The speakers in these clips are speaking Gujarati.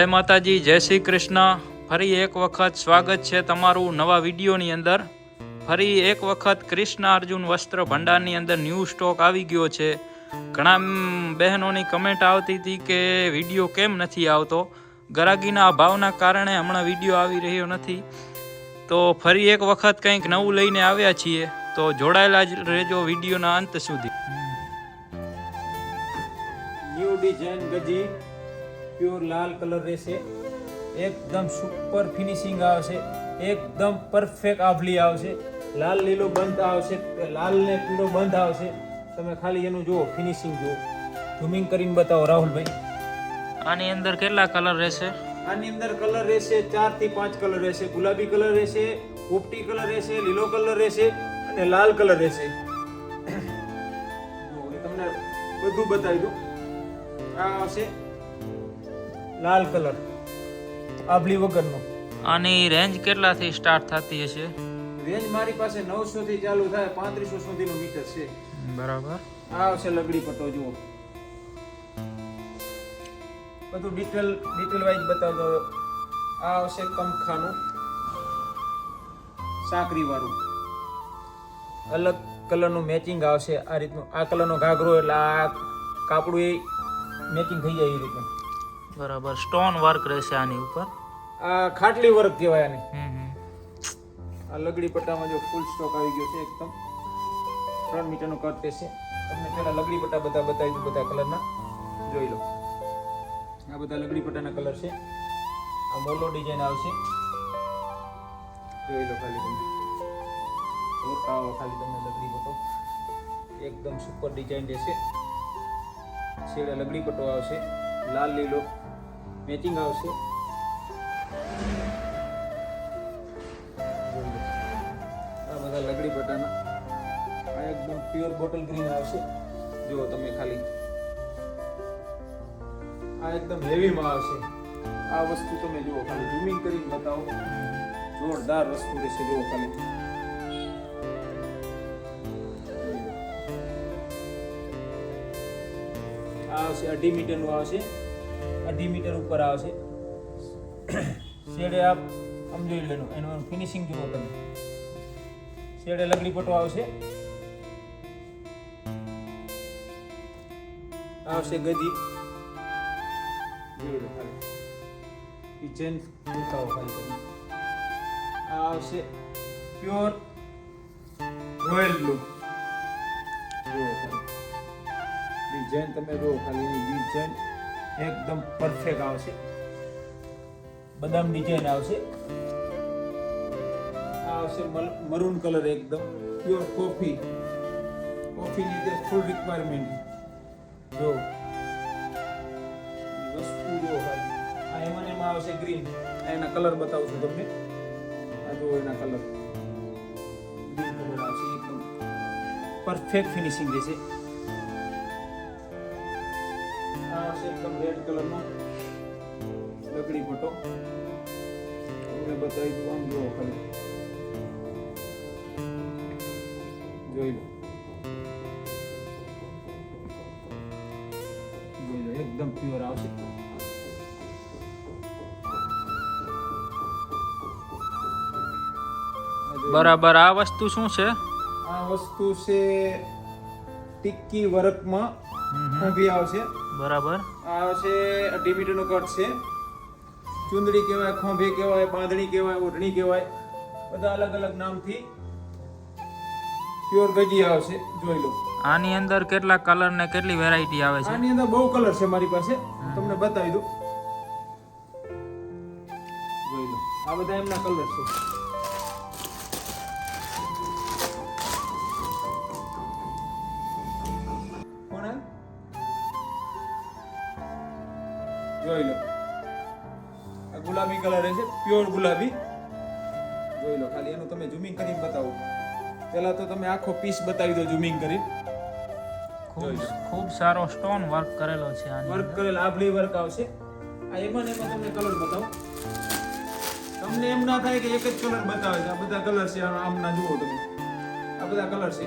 જય માતાજી, જય શ્રી કૃષ્ણ. ફરી એક વખત સ્વાગત છે તમારું નવા વિડીયોની અંદર. ફરી એક વખત કૃષ્ણ અર્જુન વસ્ત્ર ભંડારની અંદર ન્યૂ સ્ટોક આવી ગયો છે. ઘણા બહેનોની કમેન્ટ આવતી હતી કે વીડિયો કેમ નથી આવતો? ગરાગીના અભાવના કારણે હમણાં વીડિયો આવી રહ્યો નથી. તો ફરી એક વખત કંઈક નવું લઈને આવ્યા છીએ. તો જોડાયેલા જ રહેજો વિડીયોના અંત સુધી. ન્યૂ ડિઝાઇન ગજી. પ્યોર લાલ કલર રહેશે. એકદમ સુપર ફિનિશિંગ આવશે. એકદમ પરફેક્ટ આભલી આવશે. લાલ લીલો બંધ આવશે. લાલ ને પીળો બંધ આવશે. તમે ખાલી એનું જુઓ ફિનિશિંગ જુઓ. ઝૂમિંગ કરીને બતાવો રાહુલભાઈ. આની અંદર કેટલા કલર રહેશે? આની અંદર કલર રહેશે ચારથી પાંચ કલર રહેશે. ગુલાબી કલર રહેશે પોપટી કલર રહેશે લીલો કલર રહેશે અને લાલ કલર રહેશે. તમને બધું બતાવી દઉં. આ આવશે. લાલ કલર. આભલી વગરનો. આની રેન્જ કેટલાથી સ્ટાર્ટ થતી હશે? રેન્જ મારી પાસે 900 થી ચાલુ થાય પાંત્રીસો સુધીનું મીટર છે. બરાબર. આ આવશે લગડી પટ્ટો જુઓ. બધું ડિટેલ ડિટેલ વાઇઝ બતાવજો આ આવશે કમખાનું સાકરી વાળું અલગ કલરનું મેચિંગ આવશે આ રીતનું. આ કલરનો ઘાઘરો એટલે આ કાપડું એ મેચિંગ થઈ જાય એ રીતનું. બરાબર. સ્ટોન વર્ક રહેશે આની ઉપર. આ ખાટલી વર્ક કહેવાય આને. આ લગડી પટ્ટામાં જો ફૂલ સ્ટોક આવી ગયો છે એકદમ. ત્રણ મીટરનો કટ રહેશે. તમને પેલા લગડી પટ્ટા બધા બતાવી દઉં બધા કલરના જોઈ લો. આ બધા લગડી પટ્ટાના કલર છે. આ મોલો ડિઝાઇન આવશે. જોઈ લો ખાલી તમે. બતાવો ખાલી તમને લગડી પટ્ટો. એકદમ સુપર ડિઝાઇન રહેશે. છેડે લગડી પટ્ટો આવશે. લાલ લીલો. મેચિંગ આવશે. આ બધા લગડી પટાના આ એકદમ પ્યોર બોટલ ગ્રીન આવશે. જુઓ તમે ખાલી. આ એકદમ હેવીમાં આવશે. આ વસ્તુ તમે જુઓ, ખાલી ઝૂમિંગ કરીને બતાવો. જોરદાર વસ્તુ રહેશે, જુઓ ખાલી. આવશે અઢી મીટરનું આવશે. અઢી મીટર ઉપર આવશે શેડે આપ આમ જોઈ લેનું એનું ફિનિશિંગ જુઓ તમે. શેડે લગડી પટો આવશે. આવશે ગજી જોઈ લો ખાલી. ઈ ચેન ખાલી આ આવશે પ્યોર રોયલ બ્લુ જુઓ ખાલી. ડિઝાઇન તમે જુઓ ખાલી એની ડિઝાઇન એકદમ પરફેક્ટ આવશે. બદામ ડિઝાઇન આવશે. આ આવશે મરૂન કલર એકદમ પ્યોર કોફી કોફીની જે ફૂલ રિક્વાયરમેન્ટ જો. વસ્તુ જો આ એમાં એમાં આવશે ગ્રીન એના કલર બતાવું છું તમને. આ જો એના કલર ગ્રીન કલર આવશે એકદમ. પરફેક્ટ ફિનિશિંગ રહેશે. કલરનો લકડી ફોટો. તમને બતાવી દઉં આમ જુઓ ખાલી. જોઈ લો. જોઈ લો એકદમ પ્યોર આવશે. બરાબર આ વસ્તુ શું છે? આ વસ્તુ છે ટિક્કી વર્કમાં ઊભી આવશે. બરાબર. આ છે અઢી મીટરનો કટ છે. ચુંદડી કહેવાય ખોંભી કહેવાય બાંધણી કહેવાય ઓઢણી કહેવાય બધા અલગ અલગ નામથી પ્યોર ગજી આવશે. જોઈ લો. આની અંદર કેટલા કલર ને કેટલી વેરાયટી આવે છે? આની અંદર બહુ કલર છે મારી પાસે. તમને બતાવી દઉં. જોઈ લો. આ બધા એમના કલર છે. ગુલાબી કલર છે પ્યોર ગુલાબી. જોઈ લો ખાલી એનું તમે ઝૂમિંગ કરીને બતાવો. પહેલા તો તમે આખો પીસ બતાવી દો ઝૂમિંગ કરી ખૂબ ખૂબ સારો સ્ટોન વર્ક કરેલો છે વર્ક કરેલ આભલી વર્ક આવશે. આ એમાં ને એમાં તમને કલર બતાવો. તમને એમ ના થાય કે એક જ કલર બતાવે છે. આ બધા કલર છે આમ આમના જુઓ તમે. આ બધા કલર છે.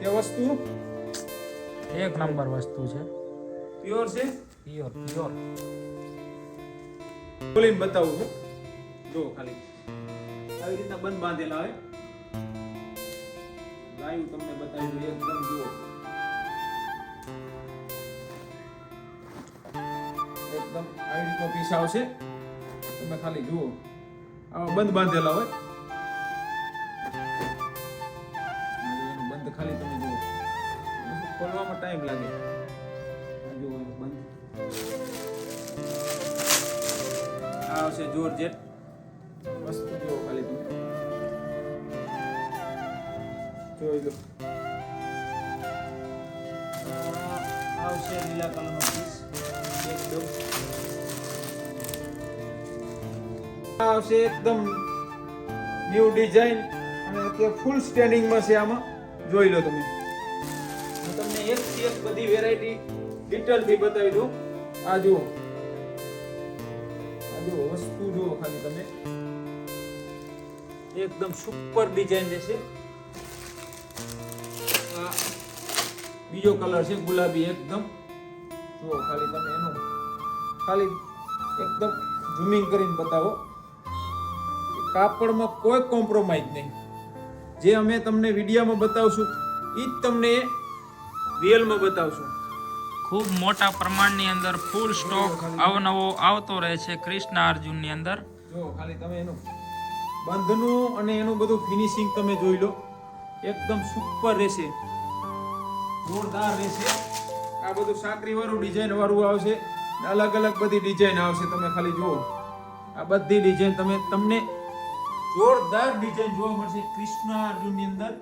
છે વસ્તુ? એક નંબર વસ્તુ છે. પ્યોર છે? પ્યોર પ્યોર ખોલીને બતાવું છું જો ખાલી. આવી રીતના બંધ બાંધેલા હોય. લાઈવ તમને બતાવી દઉં એકદમ જુઓ. એકદમ આવી રીતનો પીસ આવશે. તમે ખાલી જુઓ. આવા બંધ બાંધેલા હોય. બંધ ખાલી તમે જુઓ. ખોલવામાં ટાઈમ લાગે. આવશે જોરજેટ વસ્તુ જો ખાલી તમે જોઈ લો. આવશે લીલા કલરનો પીસ એકદમ. આવશે એકદમ ન્યૂ ડિઝાઇન અને અત્યારે ફૂલ સ્ટેન્ડિંગમાં છે આમાં. જોઈ લો તમે. હું તમને એક થી એક બધી વેરાયટી ડિટેલથી બતાવી દઉં. આ જુઓ. વસ્તુ ખાલી તમે. એકદમ સુપર ડિઝાઇન રહેશે. બીજો કલર છે ગુલાબી એકદમ. જુઓ ખાલી તમે એનો. ખાલી એકદમ ઝૂમિંગ કરીને બતાવો. કાપડમાં કોઈ કોમ્પ્રોમાઇઝ નહીં. જે અમે તમને વિડીયોમાં બતાવશું એ જ તમને રિયલમાં બતાવશું. ખૂબ મોટા પ્રમાણની અંદર ફૂલ સ્ટોક અવનવો આવતો રહે છે કૃષ્ણ અર્જુનની અંદર. જો, ખાલી તમે એનું બંધનું અને એનું બધું ફિનિશિંગ તમે જોઈ લો. એકદમ સુપર રહેશે. જોરદાર રહેશે. આ બધું સાકરી વાળું ડિઝાઇન વાળું આવશે. અલગ અલગ બધી ડિઝાઇન આવશે તમે ખાલી જુઓ. આ બધી ડિઝાઇન તમે, તમને જોરદાર ડિઝાઇન જોવા મળશે કૃષ્ણ અર્જુનની અંદર.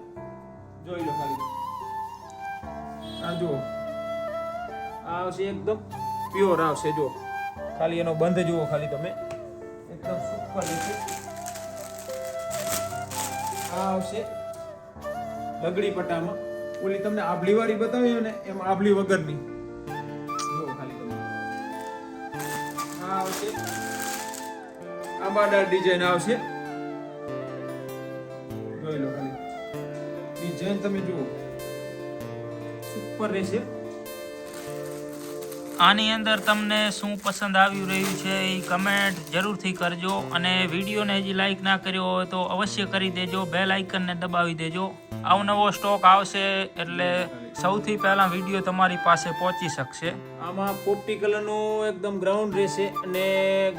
જોઈ લો ખાલી. આ જુઓ. આ આવશે એકદમ પ્યોર આવશે, જો. ખાલી એનો બંધ જુઓ ખાલી તમે. એકદમ સુપર રહેશે આ આવશે લગડી પટ્ટામાં. ઓલી તમને આભલી વાળી બતાવી ને એમ આભલી વગરની. જુઓ ખાલી તમે. આ આવશે. આંબાદાર ડિઝાઇન આવશે. જોઈ લો ખાલી. ડિઝાઇન તમે જુઓ. સુપર રહેશે. આની અંદર તમને શું પસંદ આવી રહ્યું છે એ કમેન્ટ જરૂરથી કરજો અને વિડીયોને હજી લાઇક ના કર્યો હોય તો અવશ્ય કરી દેજો બેલ આઇકનને દબાવી દેજો. અવનવો સ્ટોક આવશે એટલે સૌથી પહેલાં વીડિયો તમારી પાસે પહોંચી શકશે. આમાં પોપટી કલરનું એકદમ ગ્રાઉન્ડ રહેશે અને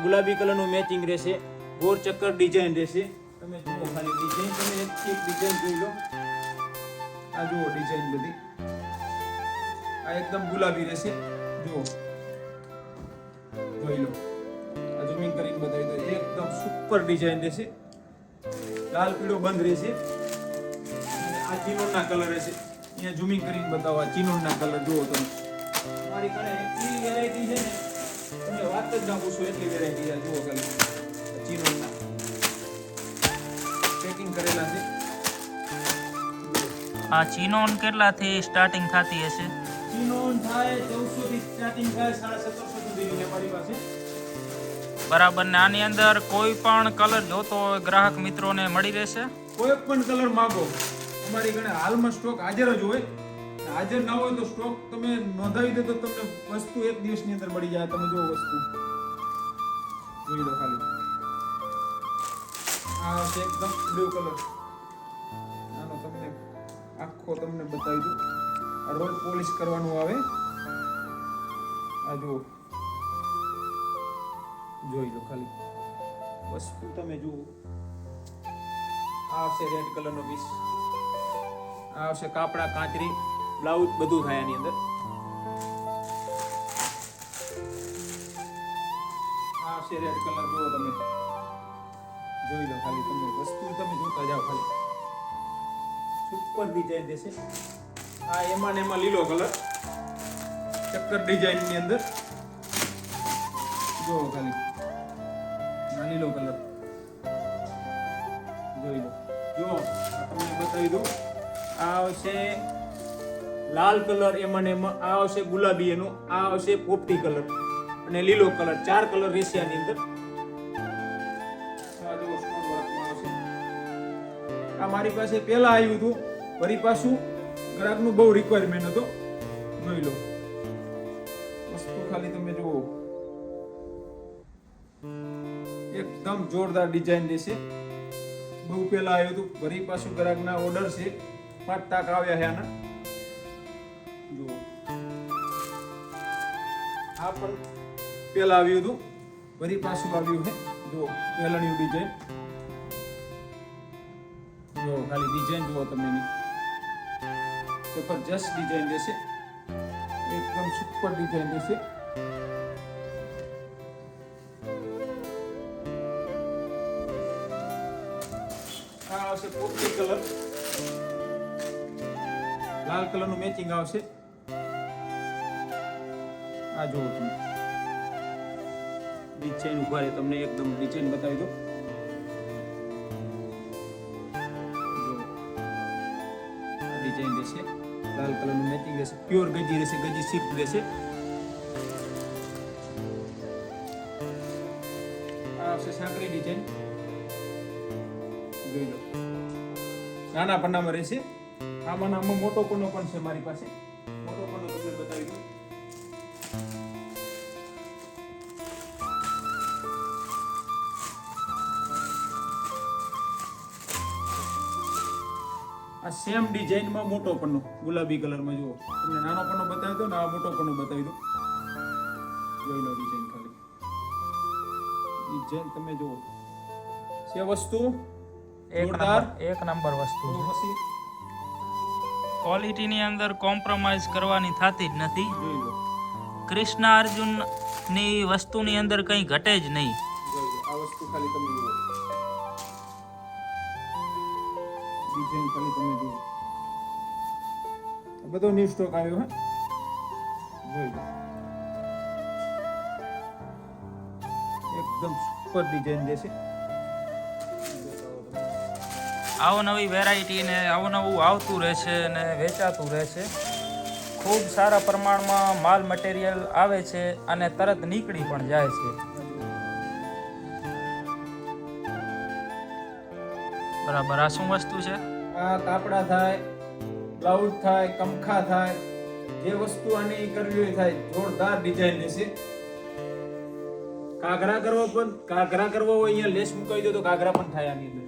ગુલાબી કલરનું મેચિંગ રહેશે. ગોળ ચક્કર ડિઝાઇન રહેશે. તમે જુઓ ખાલી ડિઝાઇન તમે એક ડિઝાઇન જોઈ લો. આ જુઓ ડિઝાઇન બધી. આ એકદમ ગુલાબી રહેશે. જુઓ. જોઈ લો. આ ઝૂમિંગ કરીને બતાવી દો એકદમ સુપર ડિઝાઇન રહેશે. લાલ પીળો બંધ રહેશે. આ ચીનોના કલર રહેશે અહીંયા ઝૂમિંગ કરીને બતાવો આ ચીનોના કલર જુઓ તમે. મારી કણે એટલી વેરાયટી છે ને. તમે વાત જ ના પૂછો એટલી વેરાયટી છે. જુઓ કલર ચીનોના. પેકિંગ કરેલા છે. આ ચીનોન કેટલાથી સ્ટાર્ટિંગ થતી હશે? ચીનોન થાય ચૌદસો થી સ્ટાર્ટિંગ થાય સાડા સત્તરસો સુધીની અમારી પાસે. બરાબર ને આની અંદર કોઈ પણ કલર જોતો હોય ગ્રાહક મિત્રોને મળી રહેશે? કોઈ પણ કલર માંગો અમારી ગણે હાલમાં સ્ટોક હાજર જ હોય. હાજર ના હોય તો સ્ટોક તમે નોંધાવી દે તો તમને વસ્તુ એક દિવસની અંદર મળી જાય. તમે જો વસ્તુ. જોઈ લો ખાલી. આ છે એકદમ બ્લુ કલર. આનો તમને આખો તમને બતાવી દઉં. આ રોલ પોલિશ કરવાનું આવે. આ જુઓ. જોઈ લો ખાલી. વસ્તુ તમે જુઓ. આ આવશે રેડ કલરનો પીસ આ આવશે કાપડા કાંચરી બ્લાઉઝ બધું થાય આની અંદર. આ આવશે રેડ કલર જુઓ તમે. જોઈ લો ખાલી તમે વસ્તુ તમે જોતા જાઓ ખાલી. સુપર ડિઝાઇન દેશે. આ એમાં ને એમાં લીલો કલર ચક્કર ડિઝાઇનની અંદર. જો ખાલી. આ લો કલર જોઈ લો. જો તમને બતાવી દઉં. આ આવશે લાલ કલર એમાં એમાં, આ આવશે ગુલાબી એનો, આ આવશે પોપટી કલર અને લીલો કલર ચાર કલર રહેશે આની અંદર. આ મારી પાસે પહેલા આવ્યું હતું. ફરી પાછું. ગ્રાહકનું બહુ રિક્વાયરમેન્ટ હતો. જોઈ લો. ખાલી તમે જુઓ. એકદમ જોરદાર ડિઝાઇન દેશે. બહુ પેલા આવ્યું હતું ફરી પાછું ગ્રાહકના ઓર્ડર છે. પાંચ તાક આવ્યા છે આના. જુઓ. આ પણ પેલા આવ્યું હતું. ફરી પાછું આવ્યું છે. જુઓ, પહેલાની ડિઝાઇન જુઓ, ખાલી ડિઝાઇન જુઓ તમે એની જબરજસ્ત ડિઝાઇન દેશે. એકદમ સુપર ડિઝાઇન દેશે. આ આવશે પોપટી કલર. લાલ કલરનું મેચિંગ આવશે. આ જુઓ તમે. ડિઝાઇન ઊભા રહે, તમને એકદમ ડિઝાઇન બતાવી દો ડિઝાઇન રહેશે. લાલ કલરનું મેચિંગ રહેશે. પ્યોર ગજી રહેશે, ગજી શિફ્ટ રહેશે. લો. નાના પન્નામાં રહેશે. આમાં નામાં મોટો પન્નો પણ છે મારી પાસે? મોટો પન્નો તમને બતાવી દઉં. આ સેમ ડિઝાઇનમાં મોટો પન્નો ગુલાબી કલરમાં જુઓ. તમને નાનો પન્નો બતાવી દો ને આ મોટો પન્નો બતાવી દો જોઈ લો ડિઝાઇન ખાલી. ડિઝાઇન તમે જુઓ. છે વસ્તુ એક. નંબર એક નંબર વસ્તુ તો છે ક્વોલિટીની અંદર કોમ્પ્રોમાઇઝ કરવાની થતી જ નથી. કૃષ્ણ અર્જુનની અર્જુનની વસ્તુની અંદર કંઈ ઘટે જ નહીં. આ વસ્તુ ખાલી તમે જુઓ. ડિઝાઇન ખાલી તમે જુઓ. બધો ન્યૂ સ્ટોક આવ્યો હે? જોઈ એકદમ સુપર ડિઝાઇન દેશે અવનવી વેરાયટી ને અવનવું આવતું રહેશે અને વેચાતું રહેશે ખૂબ સારા પ્રમાણમાં માલ મટીરિયલ આવે છે અને તરત નીકળી પણ જાય છે. બરાબર, આ શું વસ્તુ છે? આ કાપડા થાય, બ્લાઉઝ થાય, કમખા થાય, જે વસ્તુ આની કરવી હોય થાય, જોરદાર ડિઝાઇન છે. કાગરા કરવો પણ, કાગરા કરવો હોય, અહીંયા લેસ મુકાઈ દો તો કાગરા પણ થાય આની અંદર.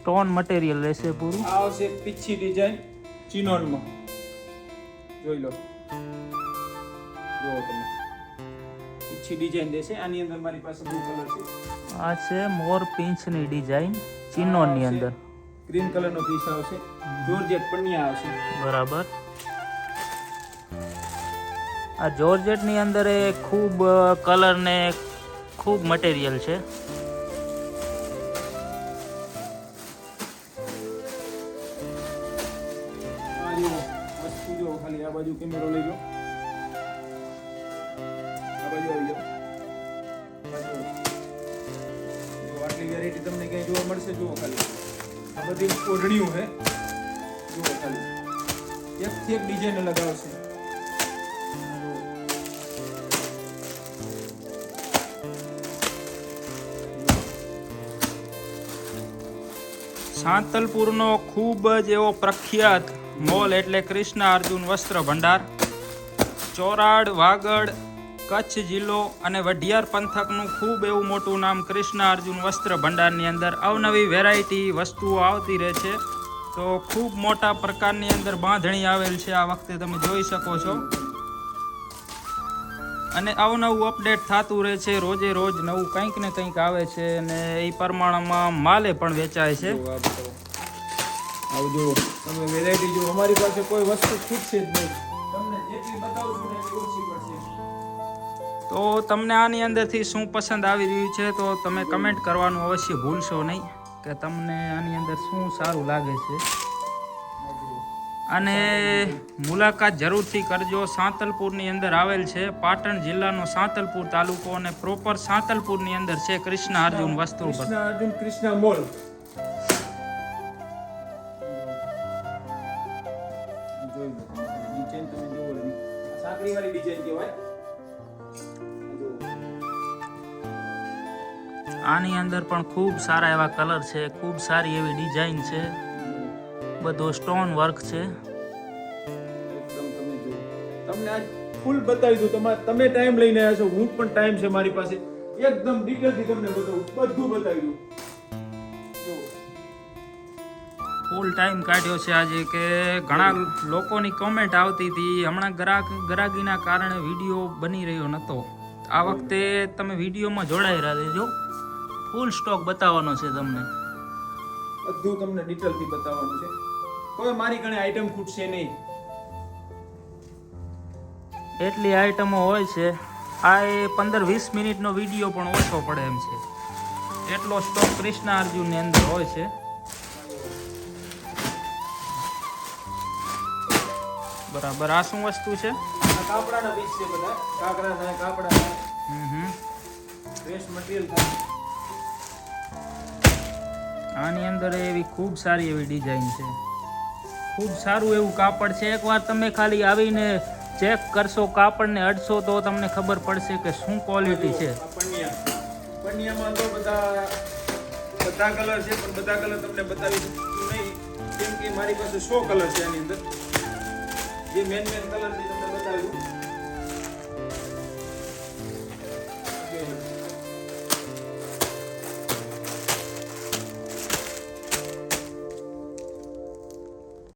સ્ટોન મટીરિયલ રહેશે પૂરું. આ આવશે પીછી ડિઝાઇન ચિનોનમાં જોઈ લો. જો તમે. પીછી ડિઝાઇન દેશે આની અંદર મારી પાસે બ્લુ કલર છે. આ છે મોર પિંચની ડિઝાઇન ચિન્નોની અંદર. ગ્રીન કલરનો પીસ આવશે. જોર્જેટ પણિયા આવશે. બરાબર. આ જોર્જેટની અંદર એ ખૂબ કલર ને ખૂબ મટીરિયલ છે. આટલી તમને ક્યાંય જોવા મળશે, જુઓ ખાલી. આ બધી ઓઢણીઓ છે. જુઓ ખાલી. એકથી એક ડિઝાઇન અલગ આવશે. સાંતલપુરનો ખૂબ જ એવો પ્રખ્યાત મોલ એટલે કૃષ્ણ અર્જુન વસ્ત્ર ભંડાર. ચોરાડ, વાગડ કચ્છ જિલ્લો અને વઢિયાર પંથકનું ખૂબ એવું મોટું નામ કૃષ્ણ અર્જુન વસ્ત્ર ભંડારની અંદર અવનવી વેરાયટી વસ્તુઓ આવતી રહે છે. તો ખૂબ મોટા પ્રકારની અંદર બાંધણી આવેલ છે આ વખતે તમે જોઈ શકો છો. અને અવનવું અપડેટ થતું રહે છે. રોજે રોજ નવું કંઈક ને કંઈક આવે છે અને એ પ્રમાણમાં માલે પણ વેચાય છે. આવજો તમે વેરાયટી જો અમારી પાસે કોઈ વસ્તુ ખૂટશે જ નહીં. તો તમને આની અંદરથી શું પસંદ આવી રહ્યું છે તો તમે કમેન્ટ કરવાનું અવશ્ય ભૂલશો નહીં કે તમને આની અંદર શું સારું લાગે છે. અને મુલાકાત જરૂરથી કરજો. સાંતલપુરની અંદર આવેલ છે પાટણ જિલ્લાનો સાંતલપુર તાલુકો અને પ્રોપર સાંતલપુરની અંદર છે કૃષ્ણ અર્જુન વસ્તુ કૃષ્ણ અર્જુન, કૃષ્ણ મોલ. આની અંદર પણ ખૂબ સારા એવા કલર છે ખૂબ સારી એવી ડિઝાઇન છે. બધો સ્ટોન વર્ક છે. તમને આજ ફૂલ બતાવી દઉં તમારે તમે ટાઈમ લઈને આવ્યા છો હું પણ ટાઈમ છે મારી પાસે. એકદમ ડિટેલથી તમને બતાવું બધું બતાવી દઉં. ફૂલ ટાઈમ કાઢ્યો છે આજે કે ઘણા લોકોની કોમેન્ટ આવતી હતી હમણાં ગ્રાહક ગ્રાહકીના કારણે વીડિયો બની રહ્યો નહોતો આ વખતે તમે વિડીયોમાં જોડાઈ રહેજો ફૂલ સ્ટોક બતાવવાનો છે તમને. બધું તમને ડિટેલથી બતાવવાનું છે. કોઈ મારી ઘણી આઈટમ ખૂટશે નહીં. એટલી આઈટમો હોય છે આ એ પંદર વીસ મિનિટનો વીડિયો પણ ઓછો પડે એમ છે. એટલો સ્ટોક ક્રિષ્ના અર્જુનની અંદર હોય છે. બરાબર આ શું વસ્તુ છે? કાપડાના પીસ છે બધા. કાપડા થાય હમ હમ. વેસ્ટ મટીરિયલ થાય આની અંદર એવી ખૂબ સારી એવી ડિઝાઇન છે. ખૂબ સારું એવું કાપડ છે. એકવાર તમે ખાલી આવીને ચેક કરશો, કાપડને અડશો તો તમને ખબર પડશે કે શું ક્વોલિટી છે. પનિયામાં મારી પાસે સો કલર છે આની અંદર. જે મેન મેન કલર છે તમને બતાવ્યું